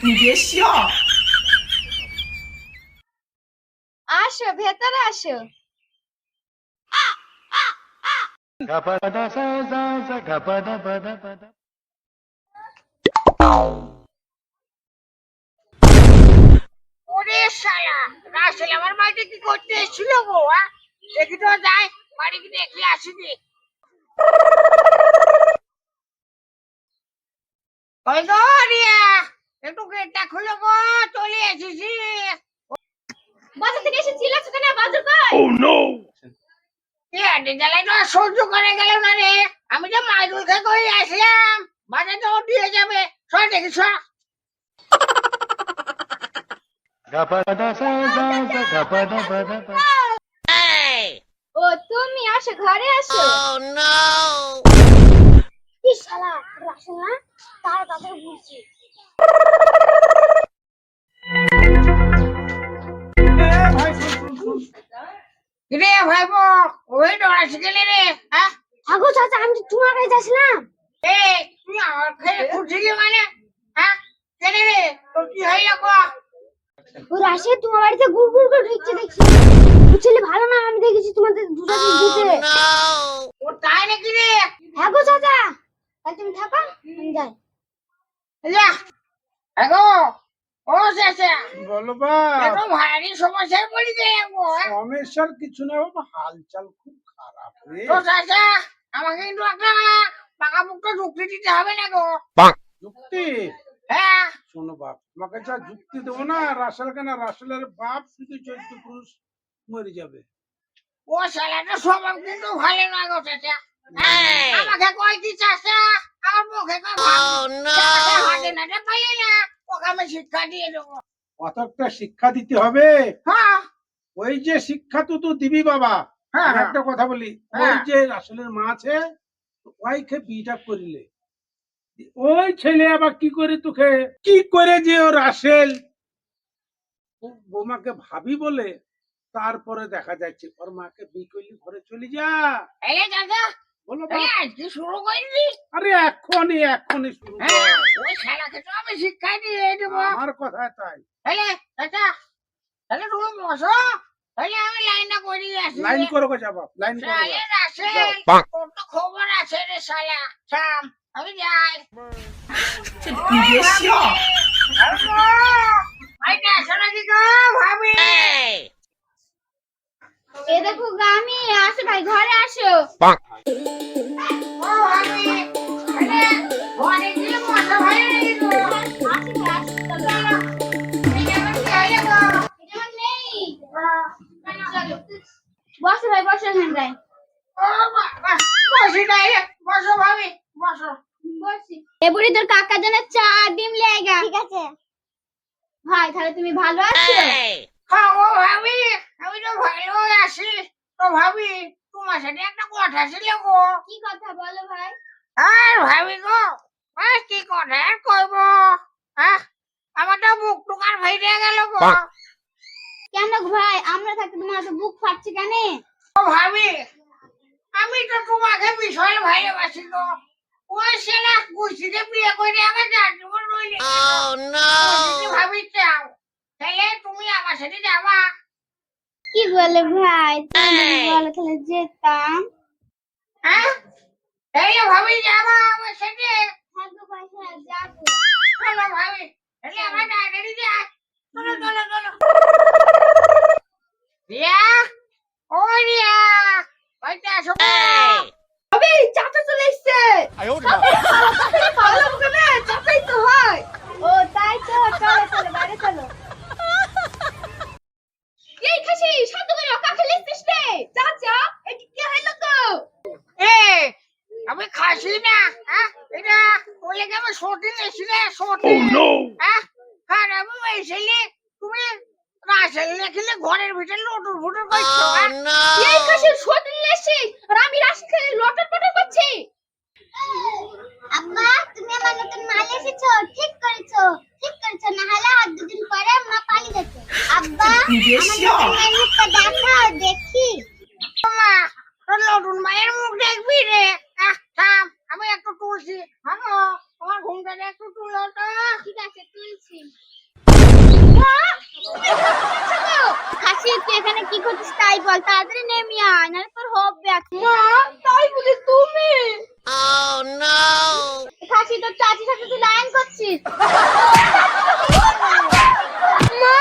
你别笑。 আসো ভেতরে আসো Gapada sa sa sa gapada pada pada. ওরে শালা রাসেল আমার বাড়িতে কি করতে এসেছিল গো আ? দেখি তো যাই বাড়ি কি দেখে আসিনি ওই গো রিয়া একটু গেটটা খুলে চলে এসেছি। বাজার থেকে এসে চিল্লাচ্ছ কেন? বাজার কই? পেটে জ্বালাই তো আর সহ্য করে গেল না রে। আমি যে মাইদুল খেয়ে করে আসলাম? বাজার তো দিয়ে যাবে। সব দেখি সব. ও তুমি আসো ঘরে আসো। কি শালা রাসেল না? তারা তাদের বুঝছি রে ভাই ওই ডরা শিখেলে রে হ্যাঁ? আগো চাচা আমি তো তোমার কাছে যাচ্ছিলাম এ তুই আমার খেয়ে খুঁজছিলি মানে? হ্যাঁ? কেন রে তোর কি হইল গো ও রাশে তোমার বাড়িতে গুড় গুড় করে ঢুকছে দেখছি। বুঝলি ভালো না আমি দেখেছি তোমাদের দুটো দিতে ও তাই নাকি রে? হ্যাঁ গো চাচা তাহলে তুমি থাকো আমি যাই। যা এগো ও বলো ভারী পড়ি হ্যাঁ? সমস্যার কিছু না বাবা হালচাল খুব খারাপ রে। তো শেষে আমাকে কিন্তু একটা পাকাপোক্ত যুক্তি দিতে হবে না গো। যুক্তি? হ্যাঁ। শোনো বাপ তোমাকে যা যুক্তি দেবো না রাসেল কেন রাসেলের বাপ শুধু চৈত্য পুরুষ মরে যাবে। ও শালাটা স্বভাব কিন্তু ভালো না গো চাচা। আমাকে কয় কি চাচা? আমার মুখে কয় ভালো হাতে পাইলে না। ওকে আমি শিক্ষা দিয়ে দেবো। একটা শিক্ষা দিতে হবে? হ্যাঁ। ওই যে শিক্ষা তো তুই দিবি বাবা। হ্যাঁ, হ্যাঁ। একটা কথা বলি হ্যাঁ। ওই যে রাসেলের মা আছে ওইকে বিটা করিলে। ওই ছেলে আবার কি করে তোকে? কি করে যে ও রাসেল? বৌমাকে ভাবি বলে তারপরে দেখা যাচ্ছে ওর মাকে বি করলি ঘরে চলে যা। চাচা বলো এই বাপ, আজকে শুরু করলি আরে এখনই এখনই শুরু হ্যাঁ ওই শালাকে তো আমি শিক্ষা দিয়ে দেবো। আমার কথা তাই। এলে চাচা তাহলে তুমি বসো। তাহলে আমি লাইনটা করে আসি। লাইন করো গো যাবা লাইন করো। তোর তো খবর আছে রে শালা। থাম আমি যাই। বসি এ বুড়ি তোর কাকা জন্য চা ডিম লেগা ঠিক আছে। ভাই তাহলে তুমি ভালো আছো? হ্যাঁ ও ভাবি আমি তো ভালো আছি। তো ভাবি তোমার সাথে একটা কথা ছিল গো। কি কথা বলো ভাই? আর ভাবি গো আর কি কথা আর কইব? হ্যাঁ আমার তো বুক টুকার ভাইরে গেল গো। কেন গো ভাই? আমরা থাকতে তোমার তো বুক ফাটছে কেন? ও ভাবি আমি তো তোমাকে বিশাল ভালোবাসি গো। ওই সেনা গুছিতে বিয়ে করে আমার জীবন রইলে। ভাবি চাও তাহলে তুমি আমার সাথে যাবা। কি বলে ভাই? বলো তাহলে যেতাম। হ্যাঁ? তাহলে ভাবি যাবা আমার সাথে। থাকব হ্যাঁ যাব। চলো ভাবি তাহলে আমার ডাক্তারি যায় চলো চলো চলো। রিয়া? ও রিয়া! আমি খাসি না হ্যাঁ? এটা বলে কি আমি সর্দি এসেছিলে সর্দি? হ্যাঁ? আমি এসেলে তুমি রাসেল লেখিলে ঘরের ভিতরে লটুর ফুটুর করছ হ্যাঁ? এই খাসি আর আমি রাশি খেলে লটর পটর করছি। আব্বা তুমি আমার নতুন মাল এসেছ ঠিক করেছ ঠিক করেছ না হলে আর দুদিন পরে মা পালি যেত আব্বা আমার মুখটা দেখাও দেখি। মা তোর নতুন মায়ের মুখ দেখবি রে? থাম আমি একটু তুলছি। হ্যালো আমার ঘুমটাকে একটু তুলো তো। ঠিক আছে তুলছি। খাসি তুই এখানে কি করছিস তাই বল তাড়াতাড়ি নেমে আয় তাই বলি তুমি। Oh no! শাশি তোর চাচি সাথে তুই লাইন করছিস? মা